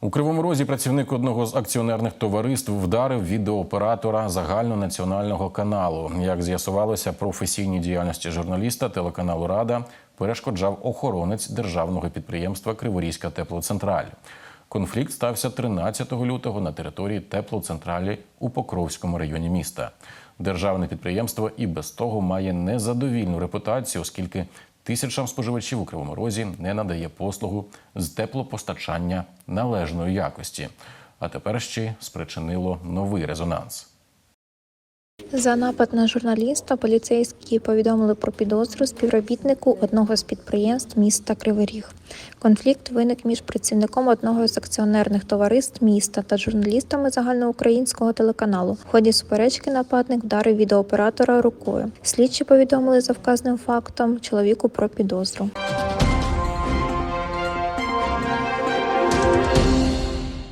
У Кривому Розі працівник одного з акціонерних товариств вдарив відеооператора загальнонаціонального каналу. Як з'ясувалося, професійній діяльності журналіста телеканалу Рада перешкоджав охоронець державного підприємства Криворізька теплоцентраль. Конфлікт стався 13 лютого на території теплоцентралі у Покровському районі міста. Державне підприємство і без того має незадовільну репутацію, оскільки тисячам споживачів у Кривому Розі не надає послугу з теплопостачання належної якості. А тепер ще спричинило новий резонанс. За напад на журналіста поліцейські повідомили про підозру співробітнику одного з підприємств міста Кривий Ріг. Конфлікт виник між працівником одного з акціонерних товариств міста та журналістами загальноукраїнського телеканалу. В ході суперечки нападник вдарив відеооператора рукою. Слідчі повідомили за вказаним фактом чоловіку про підозру.